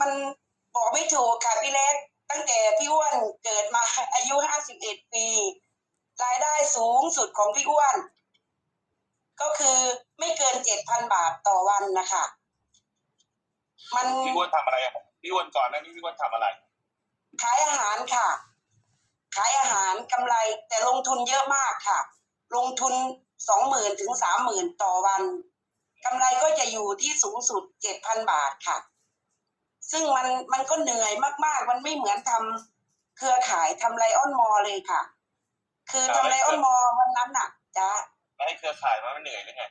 มันบอกไม่ถูกค่ะพี่เล็ก ตั้งแต่พี่อ้วนเกิดมาอายุห้าสิบเอ็ดปี รายได้สูงสุดของพี่อ้วน ก็คือไม่เกินเจ็ดพันบาทต่อวันนะคะ มันพี่อ้วนทำอะไรอะพี่อ้วนก่อนหนั้านนี่พี่อ้วนทำอะไร ขายอาหารค่ะ ขายอาหารกำไรแต่ลงทุนเยอะมากค่ะ ลงทุนสองหมื่นถึงสามหมื่นต่อวันกำไรก็จะอยู่ที่สูงสุดเจ็ดพันบาทค่ะ ซึ่งมันมันก็เหนื่อยมากๆ มันไม่เหมือนทำเครือข่ายทำไลออนมอลเลยค่ะ คือทำไลออนมอลวันนั้นน่ะจ้าแล้วให้เครือข่ายมันไม่เหนื่อยหรือไง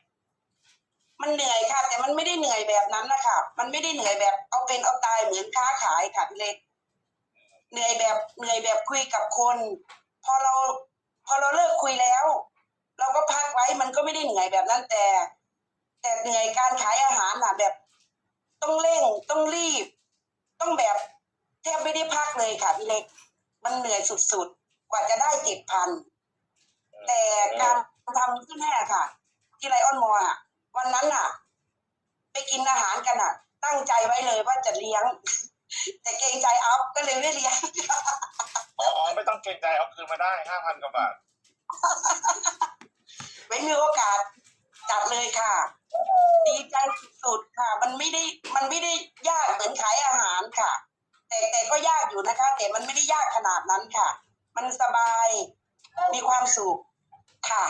มันเหนื่อยค่ะ แต่มันไม่ได้เหนื่อยแบบนั้นนะคะมันไม่ได้เหนื่อยแบบเอาเป็นเอาตายเหมือนค้าขายค่ะพี่เล็กเหนื่อยแบบเหนื่อยแบบคุยกับคน พอเราพอเราเลิกคุยแล้ว เราก็พักไว้มันก็ไม่ได้เหนื่อยแบบนั้นแต่ แต่เหนื่อยการขายอาหารน่ะ แบบ ต้องเร่งต้องรีบ ต้องแบบแทบไม่ได้พักเลยค่ะพี่เล็ก มันเหนื่อยสุดๆ กว่าจะได้เจ็ดพันแต่การทำที่แน่ค่ะ ที่ไลออนมอลล์อะ วันนั้นอะ ไปกินอาหารกันอะ ตั้งใจไว้เลยว่าจะเลี้ยง แต่เกรงใจอัพก็เลยไม่เลี้ยงอ๋อไม่ต้องเกรงใจเอาคืนมาได้ห้าพันกว่าบาทไว้มีโอกาสจัดเลยค่ะ ดีใจสุ สุดค่ะ มันไม่ได้มันไม่ได้ยากเหมือนขายอาหารค่ะ แต่แต่ก็ยากอยู่นะคะ แต่มันไม่ได้ยากขนาดนั้นค่ะ มันสบายมีความสุขค่ะ